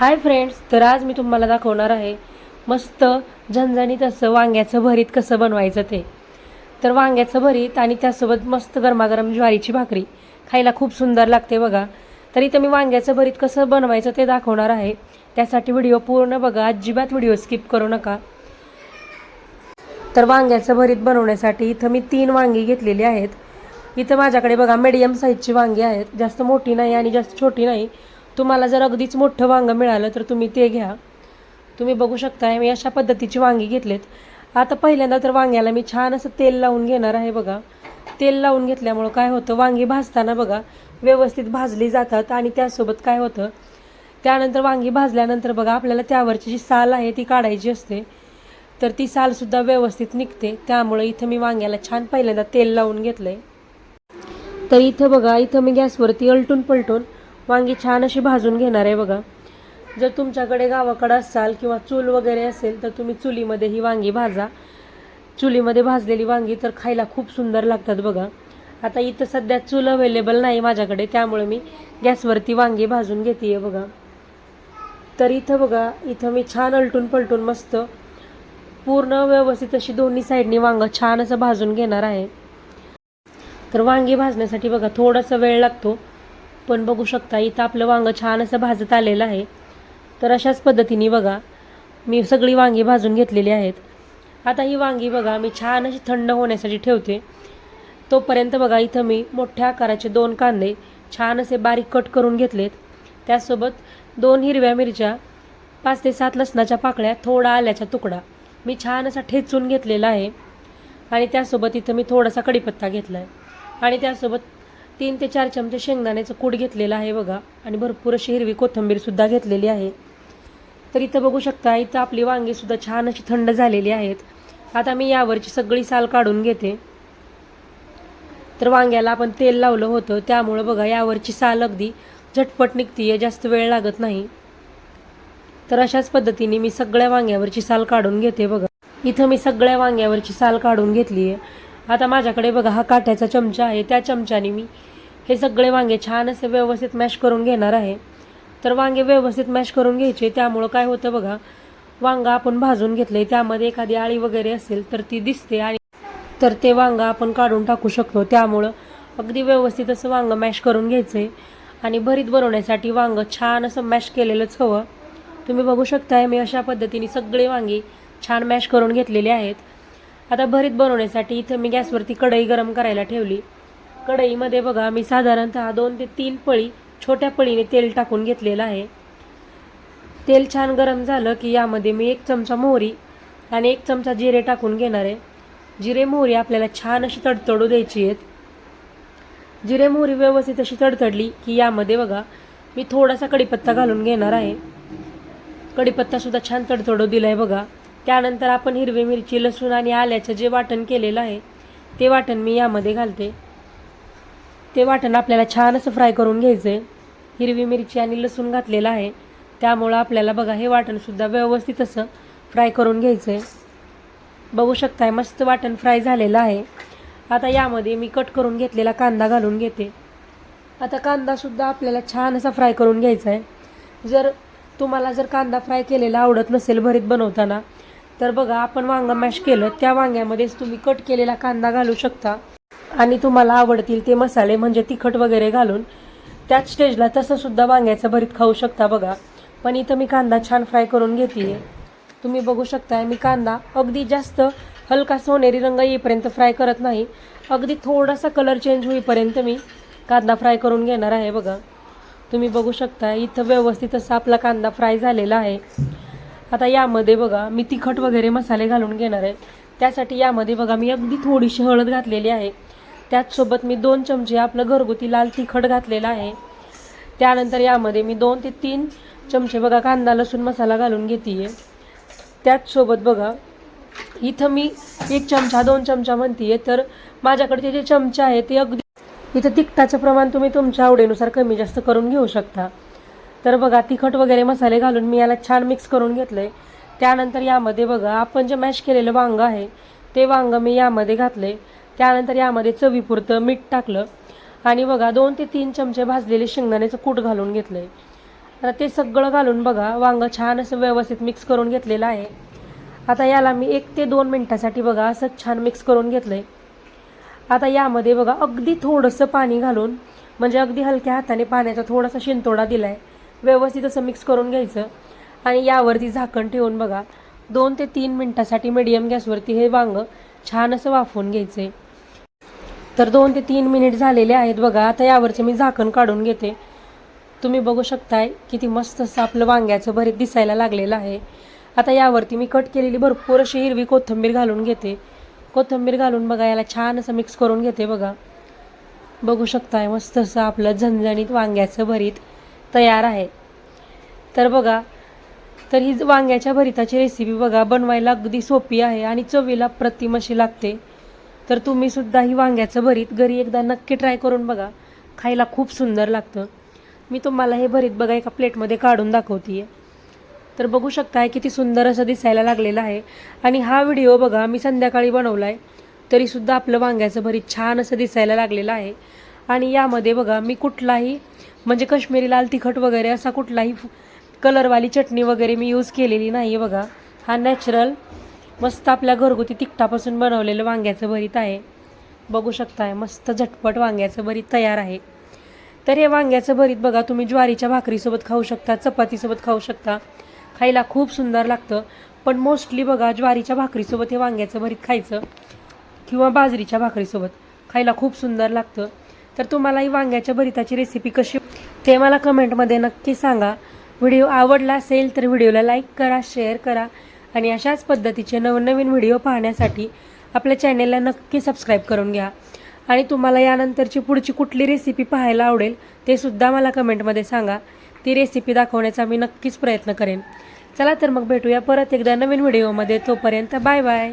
Hi friends तर आज मी तुम्हाला दाखवणार आहे मस्त झणझणीत असं वांग्याचं भरीत कसं बनवायचं ते. तर वांग्याचं भरीत आणि त्यासोबत मस्त गरमागरम ज्वारीची भाकरी. खायला खूप सुंदर लागते बघा. तर इथं मी वांग्याचं भरीत कसं बनवायचं ते दाखवणार आहे. त्यासाठी व्हिडिओ पूर्ण बघा. अजिबात व्हिडिओ स्किप करू नका. तर वांग्याचं भरीत बनवण्यासाठी इथं मी तीन वांगी घेतलेली आहेत. इथं माझ्याकडे बघा मीडियम साईजची वांगी आहेत. जास्त मोठी नाही आणि जास्त छोटी नाही. तुम्हाला जर अगदीच मोठं वांगं मिळालं तर तुम्ही ते घ्या. तुम्ही बघू शकता मी अशा पद्धतीची वांगी घेतलेत. आता पहिल्यांदा तर वांग्याला मी छान असं तेल लावून घेणार आहे बघा. तेल लावून घेतल्यामुळं काय होतं वांगी भाजताना बघा व्यवस्थित भाजली जातात आणि त्यासोबत काय होतं त्यानंतर वांगी भाजल्यानंतर बघा आपल्याला त्यावरची जी साल आहे ती काढायची असते. तर ती सालसुद्धा व्यवस्थित निघते. त्यामुळे इथं मी वांग्याला छान पहिल्यांदा तेल लावून घेतलं आहे तर इथं बघा इथं मी गॅसवरती अलटून पलटून वांगी छान अशी भाजून घेणार आहे बघा. जर तुमच्याकडे गावाकडं असाल किंवा चूल वगैरे असेल तर तुम्ही चुलीमध्ये ही वांगी भाजा. चुलीमध्ये भाजलेली वांगी तर खायला खूप सुंदर लागतात बघा. आता इथं सध्या चूल अवेलेबल नाही माझ्याकडे त्यामुळे मी गॅसवरती वांगी भाजून घेते बघा. तर इथं बघा इथं मी छान अलटून पलटून मस्त पूर्ण व्यवस्थित अशी दोन्ही साईडनी वांगं छान असं भाजून घेणार आहे. तर वांगी भाजण्यासाठी बघा थोडासा वेळ लागतो. पण बघू शकता इथं आपलं वांगं छान असं भाजत आलेलं आहे. तर अशाच पद्धतीने बघा मी सगळी वांगी भाजून घेतलेली आहेत. आता ही वांगी बघा मी छान अशी थंड होण्यासाठी ठेवते. तोपर्यंत बघा इथं मी मोठ्या आकाराचे दोन कांदे छान असे बारीक कट करून घेतलेत. त्यासोबत दोन हिरव्या मिरच्या पाच ते सात लसणाच्या पाकळ्या थोडा आल्याचा तुकडा मी छान असा ठेचून घेतलेला आहे. आणि त्यासोबत इथं मी थोडासा कढीपत्ता घेतला आहे आणि त्यासोबत तीन ते चार चमचे शेंगदाण्याचं कूट घेतलेलं आहे बघा. आणि भरपूर अशी हिरवी कोथिंबीरसुद्धा घेतलेली आहे. तर इथं बघू शकता इथं आपली वांगीसुद्धा छान अशी थंड झालेली आहेत. आता मी यावरची सगळी साल काढून घेते. तर वांग्याला आपण तेल लावलं होतं. त्यामुळं बघा यावरची साल अगदी झटपट निघतीये जास्त वेळ लागत नाही. तर अशाच पद्धतीने मी सगळ्या वांग्यावरची साल काढून घेते बघा. इथं मी सगळ्या वांग्यावरची साल काढून घेतली आहे आता माझ्याकडे बघा हा काट्याचा चमचा आहे. त्या चमच्याने मी हे सगळे वांगे छान असे व्यवस्थित मॅश करून घेणार आहे. तर वांगे व्यवस्थित मॅश करून घ्यायचे त्यामुळं काय होतं बघा वांगा आपण भाजून घेतले त्यामध्ये एखादी आळी वगैरे असेल तर ती दिसते आणि तर ते वांगा आपण काढून टाकू शकतो. त्यामुळं अगदी व्यवस्थित असं वांगं मॅश करून घ्यायचं आहे आणि भरीत बनवण्यासाठी वांगं छान असं मॅश केलेलंच हवं. तुम्ही बघू शकताय मी अशा पद्धतीने सगळे वांगे छान मॅश करून घेतलेले आहेत. आता भरीत बनवण्यासाठी इथं मी गॅसवरती कढई गरम करायला ठेवली. कढईमध्ये बघा मी साधारणतः दोन ते तीन पळी छोट्या पळीने तेल टाकून घेतलेलं आहे. तेल छान गरम झालं की यामध्ये मी एक चमचा मोहरी आणि एक चमचा जिरे टाकून घेणार आहे. जिरे मोहरी आपल्याला छान अशी तडतडू द्यायची आहेत. जिरे मोहरी व्यवस्थित अशी तडतडली की यामध्ये बघा मी थोडासा कढीपत्ता घालून घेणार आहे. कढीपत्तासुद्धा छान तडतडू दिला आहे बघा. त्यानंतर आपण हिरवी मिरची लसूण आणि आल्याचं जे वाटण केलेलं आहे ते वाटण मी यामध्ये घालते. ते वाटण आपल्याला छान असं फ्राय करून घ्यायचं आहे हिरवी मिरची आणि लसूण घातलेलं आहे. त्यामुळं आपल्याला बघा हे वाटणसुद्धा व्यवस्थित असं फ्राय करून घ्यायचं आहे बघू शकताय मस्त वाटण फ्राय झालेलं आहे. आता यामध्ये मी कट करून घेतलेला कांदा घालून घेते. आता कांदासुद्धा आपल्याला छान असा फ्राय करून घ्यायचा आहे जर तुम्हाला जर कांदा फ्राय केलेला आवडत नसेल भरीत बनवताना तर बघा आपण वांगं मॅश केलं त्या वांग्यामध्येच तुम्ही कट केलेला कांदा घालू शकता. आणि तुम्हाला आवडतील ते मसाले म्हणजे तिखट वगैरे घालून त्याच स्टेजला तसंसुद्धा वांग्याचं भरीत खाऊ शकता बघा. पण इथं मी कांदा छान फ्राय करून घेते तुम्ही बघू शकताय मी कांदा अगदी जास्त हलका सोनेरी रंग येईपर्यंत फ्राय करत नाही. अगदी थोडासा कलर चेंज होईपर्यंत मी कांदा फ्राय करून घेणार आहे बघा. तुम्ही बघू शकता इथं व्यवस्थित असा आपला कांदा फ्राय झालेला आहे. आता यामध्ये बघा मी तिखट वगैरे मसाले घालून घेणार आहे. त्यासाठी यामध्ये बघा मी अगदी थोडीशी हळद घातलेली आहे. त्याचसोबत मी दोन चमचे आपलं घरगुती लाल तिखट घातलेलं आहे. त्यानंतर यामध्ये मी दोन ते तीन चमचे बघा कांदा लसूण मसाला घालून घेते त्याचसोबत बघा इथं मी एक चमचा दोन चमचा म्हणते तर माझ्याकडचे जे चमचे आहे ते अगदी इथं तिखटाचं प्रमाण तुम्ही तुमच्या आवडीनुसार कमी जास्त करून घेऊ शकता. तर बघा तिखट वगैरे मसाले घालून मी याला छान मिक्स करून घेतलं आहे त्यानंतर यामध्ये बघा आपण जे मॅश केलेलं वांगं आहे ते वांगं मी यामध्ये घातले त्यानंतर यामध्ये चवीपुरतं मीठ टाकलं. आणि बघा दोन ते तीन चमचे भाजलेले शेंगदाण्याचं कूट घालून घेतलं आहे आता ते सगळं घालून बघा वांगं छान असं व्यवस्थित मिक्स करून घेतलेलं आहे. आता याला मी एक ते दोन मिनटासाठी बघा असं छान मिक्स करून घेतलं आहे आता यामध्ये बघा अगदी थोडंसं पाणी घालून म्हणजे अगदी हलक्या हाताने पाण्याचा थोडासा शिंतोडा दिला आहे व्यवस्थित असं मिक्स करून घ्यायचं. आणि यावरती झाकण ठेवून बघा दोन ते तीन मिनटासाठी मिडियम गॅसवरती हे वांगं छान असं वाफवून घ्यायचं. आहे तर दोन ते तीन मिनिट झालेले आहेत बघा. आता यावरचे मी झाकण काढून घेते. तुम्ही बघू शकताय किती मस्त असं आपलं वांग्याचं भरीत दिसायला लागलेलं आहे. आता यावरती मी कट केलेली भरपूर अशी हिरवी कोथिंबीर घालून घेते. कोथिंबीर घालून बघा याला छान असं मिक्स करून घेते बघा. बघू शकताय मस्त असं आपलं झणझणीत वांग्याचं भरीत तयार आहे. तर बघा तर ही वांग्याच्या भरिताची रेसिपी बघा. बनवायला अगदी सोपी आहे आणि चवीला प्रतिम अशी लागते. तर तुम्ही सुद्धा ही वांग्याचं भरीत घरी एकदा नक्की ट्राय करून बघा. खायला खूप सुंदर लागतं. मी तुम्हाला हे भरीत बघा एका प्लेटमध्ये काढून दाखवते तर बघू शकताय किती सुंदर असं दिसायला लागलेलं आहे. आणि हा व्हिडिओ बघा मी संध्याकाळी बनवला आहे तरीसुद्धा आपलं वांग्याचं भरीत छान असं दिसायला लागलेलं आहे. आणि यामध्ये बघा मी कुठलाही म्हणजे कश्मीरी लाल तिखट वगैरे असा कुठलाही कलरवाली चटणी वगैरे मी यूज केलेली नाही आहे बघा. हा नॅचरल मस्त आपल्या घरगुती तिखटापासून बनवलेलं वांग्याचं भरीत आहे. बघू शकताय मस्त झटपट वांग्याचं भरीत तयार आहे. तर हे वांग्याचं भरीत बघा तुम्ही ज्वारीच्या भाकरीसोबत खाऊ शकता चपातीसोबत खाऊ शकता. खायला खूप सुंदर लागतं. पण मोस्टली बघा ज्वारीच्या भाकरीसोबत हे वांग्याचं भरीत खायचं किंवा बाजरीच्या भाकरीसोबत खायला खूप सुंदर लागतं. तर तुम्हाला ही वांग्याच्या भरिताची रेसिपी कशी ते मला कमेंटमध्ये नक्की सांगा. व्हिडिओ आवडला असेल तर व्हिडिओला लाईक करा शेअर करा आणि अशाच पद्धतीचे नवनवीन व्हिडिओ पाहण्यासाठी आपल्या चॅनेलला नक्की सबस्क्राईब करून घ्या. आणि तुम्हाला यानंतरची पुढची कुठली रेसिपी पाहायला आवडेल ते सुद्धा मला कमेंटमध्ये सांगा. ती रेसिपी दाखवण्याचा मी नक्कीच प्रयत्न करेन. चला तर मग भेटूया परत एकदा नवीन व्हिडिओमध्ये. तोपर्यंत बाय बाय.